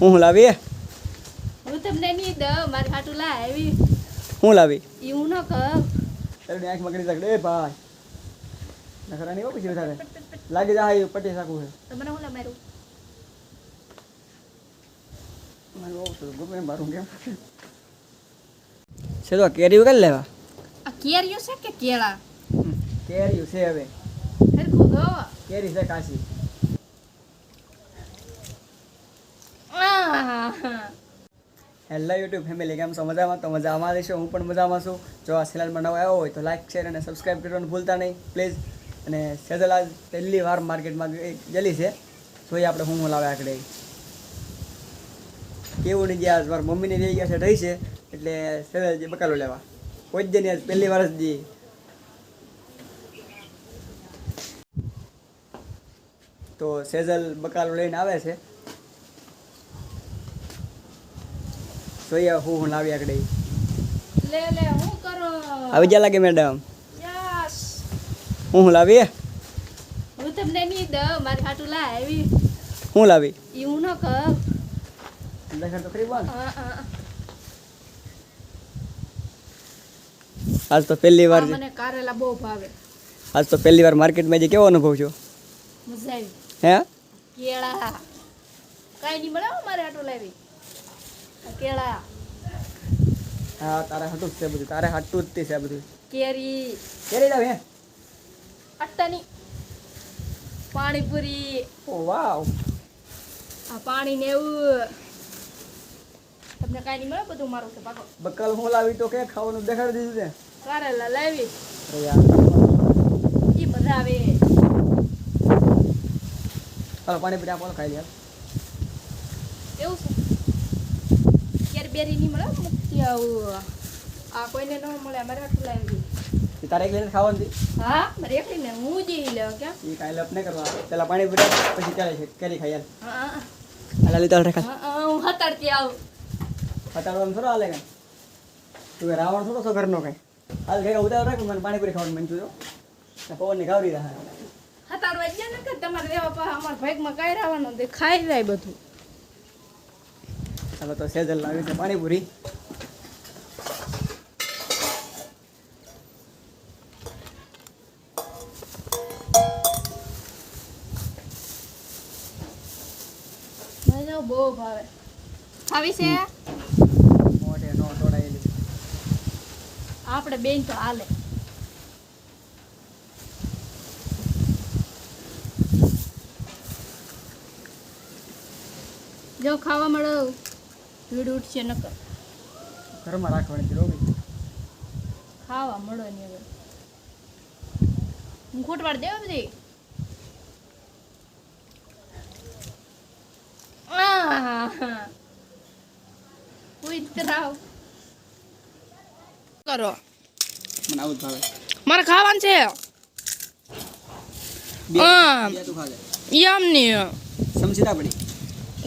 હું લાવી હું? તમને નહીં દઉં મારે ખાટું લાવી હું લાવી? ઈ હું ન કહું તારી આંખ મગડી શકડે એ ભાઈ. નખરા નહીં પછી વધારે. લાગી જાય પટી શકું છે. તમને હું લા મારું. ગમે કેમ? છે તો કેરી કરી લેવા? આ કેરીઓ છે કે કેળા? હમ, કેરી છે હવે. કેરી છે કાશી હેલો યુટ્યુબ ફેમિલી કેમ છો? મજામાં? તો મજામાં રહેશો હું પણ મજામાં છું. જો આ ચેનલમાં નવા આવ્યો હોય તો લાઈક શેર અને સબસ્ક્રાઈબ કરવાનું ભૂલતા નહીં પ્લીઝ અને સેજલ આજ પહેલી વાર માર્કેટમાં ગયેલી છે. જોઈએ આપણે હું લાવે આકડે કેવું નહીં ગયા, મારા મમ્મીને રહી ગયા છે, રહી છે. એટલે સેજલ જે બકાલો લેવા. કોઈ જ નહીં પહેલી વાર જ જઈએ તો સેજલ બકાલો લઈને આવે છે. જોઈએ હું હું લાવી આગળ લે લે હું કરો? આવી જા લાગે મેડમ? યસ. હું હું લાવી હું તમને ની દ મારે ખાટું લાવી હું લાવી? ઈ હું ન કર દેખાડ તો કરી બોલ. આ. આજ તો પહેલી વાર મને કારેલા બહુ ભાવે. આજ તો પહેલી વાર માર્કેટમાં જે કેવો અનુભવ છો? મજા આવી. હે? કેળા. કાંઈ નહીં મળે મારે આટલું લાવી. કેળા. હા તારે હાટું જ છે બધું. તારે હાટું જ તે છે બધું. કેરી. કેરી લાવી હે? અટ્ટાની. પાણીપુરી. ઓ વાવ. આ પાણી ને એવું. તમને કાંઈ નહીં મળે બધું મારું છે પાકો? બકલ હું લાવી તો કે ખાવાનું દેખાડી દીધું છે? કારેલા લાવી. અરે યાર ઈ મજા આવે. ચાલો પાણી પીને આપો ખાઈ લે. એવું છે કેરી બેરી નહીં મળે મુક્તિ આવું આ કોઈને ન મળે અમારે આટલું લાવી તારે એક લઈને ખાવાનું છે? હા મારે એકલી ને હું જ લેવા ક્યાં? એ કાંઈ લપ નહીં કરવા. પેલા પાણી પીને પછી ચાલે છે કેરી ખાઈ યાર હા હાલા લીધા રેખા હા, હતાડતી આવું. પતાડવાનું થોડો હાલે કાંઈ. તું રાવણ થોડો છો ઘરનો કાંઈ? હાલ ઘરે ઉતાર રાખ મને પાણીપુરી ખાવાનું મન થયું પવનની ગાવરી રહ્યા હતાડવા ગયા ને કે તમારે દેવા પાસે અમારા ભાગમાં કાંઈ રહેવાનું ખાઈ જાય બધું. ચાલો તો સેજલ લાવી છે પાણીપુરી. બહુ ભાવે. છે? મોઢે નો તોડાયેલી આપણે બેન તો હાલે. જો ખાવા મળો ભીડ ઉઠશે નકર. ઘરમાં રાખવાની જરૂર ખાવા મળો ને હવે. હું ખોટવાડ દેવા બધી? કરો? મને આવું ભાવે. મારે ખાવાનું છે. યમની સમસીતા પડી.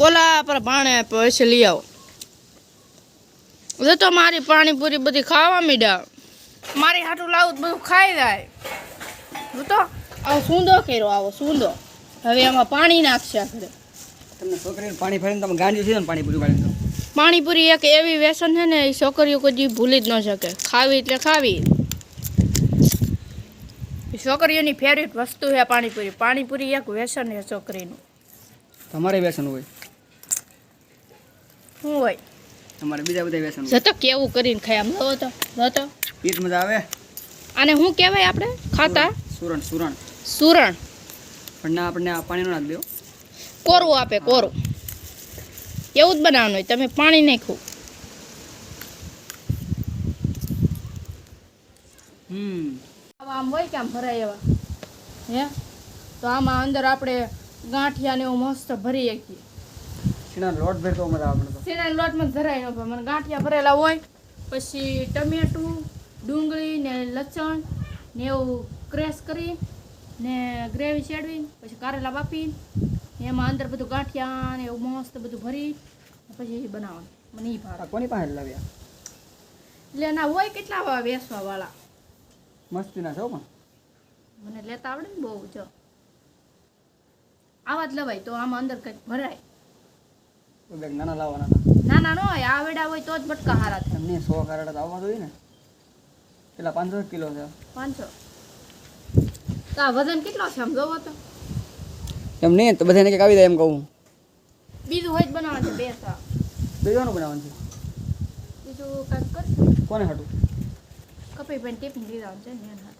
ઓલા પર ભાણે પછી લઈ આવો. જો તો મારી પાણીપુરી બધી ખાવા મીડા. મારી હાટું લાવું તો બધું ખાઈ જાય. જો તો આવો સૂંદો કર્યો આવો સૂંદો. હવે એમાં પાણી નાખશે આખરે તમને છોકરીને પાણી ફરીને તમે ગાંડી છે ને પાણીપુરી પાડીને પાણીપુરી એક એવી વ્યસન છે ને એ છોકરીઓ કોઈ ભૂલી જ ન શકે. ખાવી એટલે ખાવી. એ છોકરીઓની ફેવરિટ વસ્તુ છે પાણીપુરી. પાણીપુરી એક વ્યસન છે છોકરીનું. તમારે વ્યસન હોય? શું હોય? તમારે બીજા બધા વ્યસન જતો કેવું કરીને ખાય આમ હતો તો ઈટ મજા આવે? આને શું કહેવાય આપણે? ખાતા? સુરણ સુરણ સુરણ. પણ ના આપણને આ પાણી નો નાખ દેવો કોરું આપે કોરું. એવું જ બનાવવાનું હોય તમે પાણી નાખવું હમ. આમ હોય કે આમ ભરાય એવા? હે? તો આમાં અંદર આપણે ગાંઠિયા ને એવું મસ્ત ભરી શકીએ. સીણા લોટ ભેટો મજા આપણે મને તો. સીણાના લોટમાં ધરાય ન મને ગાંઠિયા ભરેલા હોય પછી ટમેટું ડુંગળી ને લસણ ને એવું ક્રેશ કરી ને ગ્રેવી ચેડવી પછી કારેલા બાફી એમાં અંદર બધું ગાંઠિયા ને એવું મસ્ત બધું ભરી પછી બનાવવાનું. મને એ ભાવે. કોની પાસે લાવ્યા? એટલે એના હોય કેટલા વેસવા વાળા મસ્તી ના છો પણ. મને લેતા આવડે ને બહુ જો. આવા જ લવાય તો આમાં અંદર કંઈક ભરાય. બેગ નાના લાવવાના હતા. ના ના નો હોય આવેડા હોય તો જ બટકા હારા થાય. એમને સો કારડા તો આવવા જોઈએ ને. પેલા પાંચસો કિલો છે. પાંચસો. તો આ વજન કેટલો છે આમ જોવો તો? એમ નહીં તો બધાને કંઈક આવી જાય એમ કહું. બીજું હોય જ બનાવવાનું છે બે સા બીજાનું બનાવવાનું છે? બીજું કાંઈક કરશું? કોને હાટું? કપી ભાઈ ટિફિન લીધા છે ને એના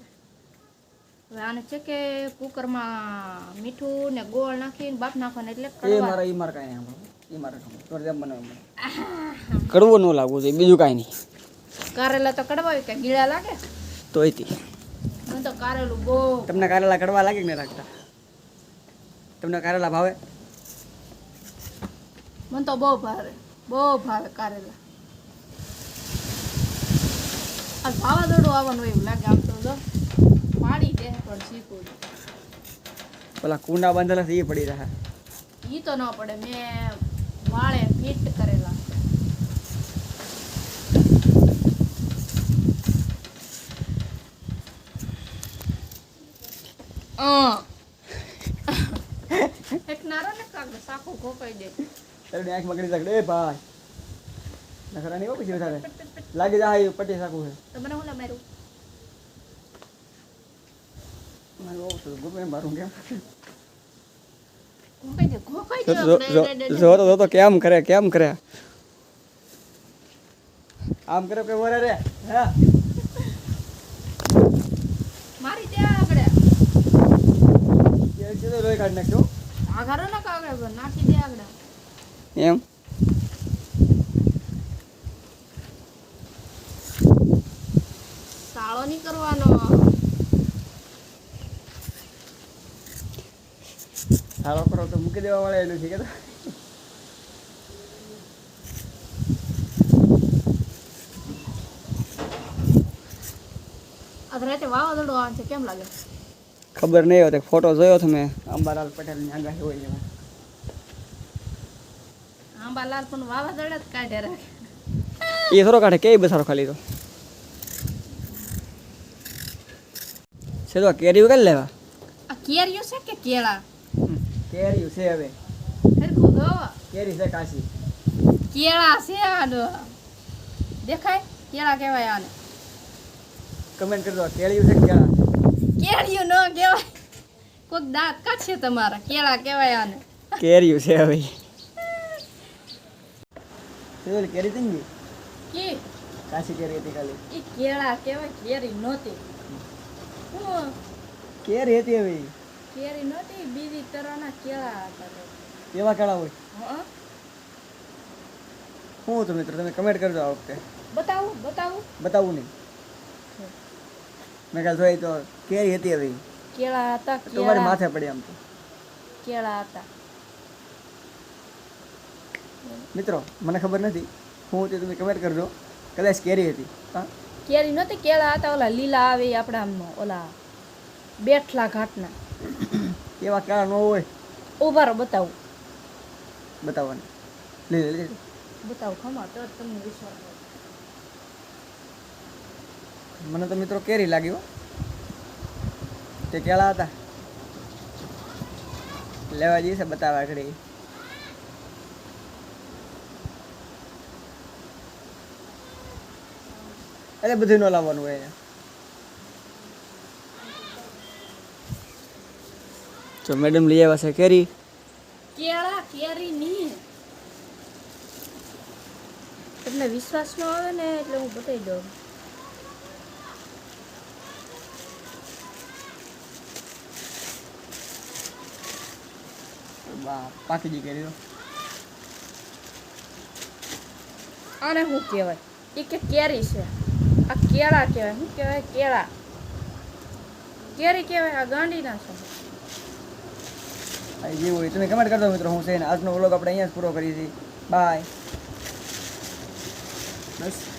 હવે આને છે કે કુકરમાં મીઠું ને ગોળ નાખીને બાફ નાખવાનું એટલે એ મારા એ મારે કાંઈ એ મારે કડવું ન લાગવો જોઈએ બીજું કાંઈ નહીં. કારેલા તો કડવા કે ગીળા લાગે? તો મને તો કારેલું બહુ તમને કારેલા કડવા લાગે કે નહીં લાગતા તમને કારેલા ભાવે? મને તો બહુ ભાવે બહુ ભાવે કારેલા. આ વાવાઝોડું આવવાનું એવું લાગે આમ તો જો. પાડી દે પણ શીખું પેલા કુંડા બાંધેલા છે એ પડી રહ્યા. ઈ તો ન પડે મેં વાળે ફિટ કરેલા. એક નારો ને કાગળ સાખું દે. આંખ મકડી શકે એ ભાઈ. નખરા નહીં પછી વધારે. લાગે પટી શકું છે તો મને હું મારું મારું બહુ થયું. ગમે એમ મારું કેમ? કેમ કરે કેમ કરે? આમ કરે કે વરે રે હા? મારી દે આગળ. છે તો લોહી કાઢ નાખ્યો. આઘારો ના કાગળ નાખી દે આગળ. એમ સાળો નહીં કરવાનો સારો કરો તો મૂકી દેવા વાળા એનું છે કે તો આજ રાતે વાવાઝોડું છે કેમ લાગે? ખબર નહીં હોત ફોટો જોયો તો મેં. અંબાલાલ પટેલની આગાહી હોય એમાં. અંબાલાલ પણ વાવાઝોડા જ કાઢે રાખે. એ થોડો કાઢે કેવી બસારો ખાલી તો. છે તો કેરી કરી લેવા? આ કેરીઓ છે કે કેળા? કેરી છે હવે. કેરી છે કાશી. કેળા છે આનો દેખાય? કેળા કહેવાય આને. કમેન્ટ કરજો કેરી છે કેળા? કેળીઓ ન કહેવાય. કોક દાંત કાઢશે તમારા. કેળા કહેવાય આને. કેરી છે હવે. છે કેરી તીંગી કે? કાશી કેરી હતી ખાલી. એ કેળા કહેવાય કેરી નહોતી. કેરી હતી હવે. કેરી નહોતી બીજી તરહના કેળા હતા કેવા કેળા હોય? હં? શું હતું મિત્રો તમે કમેન્ટ કરજો આ વખતે. બતાવું બતાવું. બતાવું નહીં. મેં કાલ જોઈ તો કેરી હતી હવે. કેળા હતા તમારી માથે પડ્યા આમ તો. કેળા હતા. મિત્રો મને ખબર નથી. હું તે તમે કમેન્ટ કરજો. કદાચ કેરી હતી. હા? કેરી નહોતી કેળા હતા ઓલા લીલા આવે આપણા ઓલા બેઠલા ઘાટના. એવા કેળા ન હોય. ઊભા રહો બતાવું. બતાવવાને. લે લે બતાવું ખમા તો તમને વિશ્વાસ મને તો મિત્રો કેરી લાગી હો. તે કેળા હતા. લેવા જઈશે બતાવવા આગળ. ઈ. એટલે બધું ન લાવવાનું હોય જો મેડમ લઈ આવ્યા છે કેરી. કેળા કેરી ની. તમને વિશ્વાસ ન આવે ને એટલે હું બતાવી દઉં. પાકી જી કેરી આને શું કહેવાય? એ કે કેરી છે. આ કેળા કહેવાય. શું કહેવાય? કેળા. કેરી કહેવાય આ ગાંડીના છે. જે હોય. તમે કમેન્ટ કરજો મિત્રો હું છે ને આજનો વ્લોગ આપણે અહીંયા જ પૂરો કરીએ છીએ. બાય બસ.